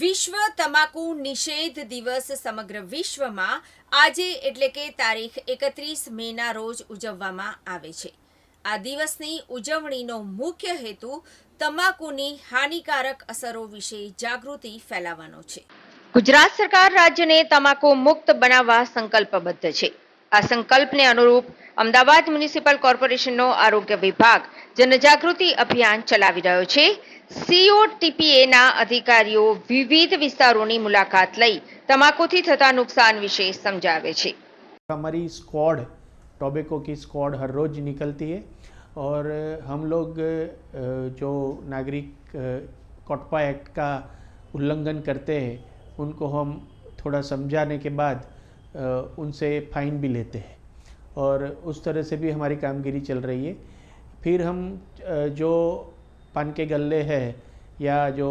વિશ્વ તમાકુ નિષેધ દિવસ સમગ્ર વિશ્વમાં આજે એટલે કે તારીખ એકત્રીસ મેના રોજ ઉજવવામાં આવે છે આ દિવસની ઉજવણીનો મુખ્ય હેતુ તમાકુની હાનિકારક અસરો વિશે જાગૃતિ ફેલાવવાનો છે ગુજરાત સરકાર રાજ્યને તમાકુ મુક્ત બનાવવા સંકલ્પબદ્ધ છે આ સંકલ્પને અનુરૂપ અમદાવાદ મ્યુનિસિપલ કોર્પોરેશનનો આરોગ્ય વિભાગ જનજાગૃતિ અભિયાન ચલાવી રહ્યો છે अधिकारियों विविध विस्तारों की मुलाकात મુલાકાત तमाकू थी થતા नुकसान विषय समझावे છે हमारी स्क्वाड टोबेको की स्क्वाड हर रोज़ निकलती है और हम लोग जो नागरिक कोटपा एक्ट का उल्लंघन करते हैं उनको हम थोड़ा समझाने के बाद उनसे फाइन भी लेते हैं और उस तरह से भी हमारी कामगिरी चल रही है फिर हम जो पान के गले है या जो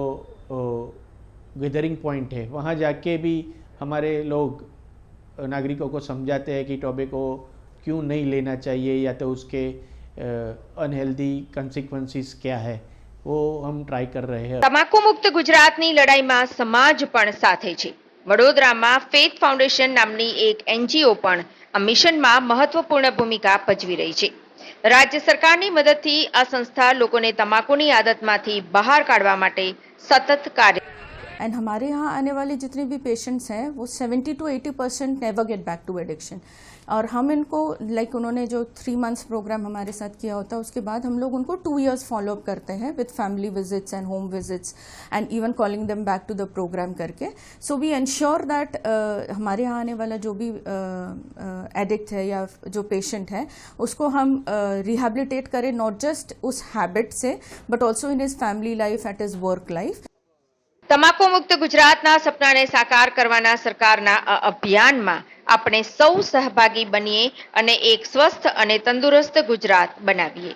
गैदरिंग पॉइंट है वहाँ जाके भी हमारे लोग नागरिकों को समझाते हैं कि टोबैको क्यों नहीं लेना चाहिए या तो उसके અનહેલ્ધી કન્સિક્વન્સીસ ક્યા હૈ વો હમ ટ્રાય કર રહે હૈ તમાકુ મુક્ત ગુજરાતની લડાઈમાં સમાજ પણ સાથે છે વડોદરામાં ફેથ ફાઉન્ડેશન નામની એક એનજીઓ પણ આ મિશનમાં મહત્વપૂર્ણ ભૂમિકા ભજવી રહી છે રાજ્ય સરકારની મદદથી આ સંસ્થા લોકોને તમાકુની આદતમાંથી બહાર કાઢવા માટે સતત કાર્ય एंड हमारे यहाँ आने वाले जितने भी पेशेंट्स हैं वो 70 to 80 percent never get back to addiction और हम इनको लाइक like उन्होंने जो थ्री मंथ्स प्रोग्राम हमारे साथ किया होता है उसके बाद हम लोग उनको टू ईयर्स फॉलोअप करते हैं with family visits and home visits and even calling them back to the program करके सो वी एन्श्योर दैट हमारे यहाँ आने वाला जो भी एडिक्ट uh, uh, है या जो पेशेंट है उसको हम रिहेबिलिटेट uh, करें नॉट जस्ट उस हैबिट से but also in his family life at is work life તમાકુ મુક્ત ગુજરાતના સપનાને સાકાર કરવાના સરકારના આ અભિયાનમાં આપણે સૌ સહભાગી બનીએ અને એક સ્વસ્થ અને તંદુરસ્ત ગુજરાત બનાવીએ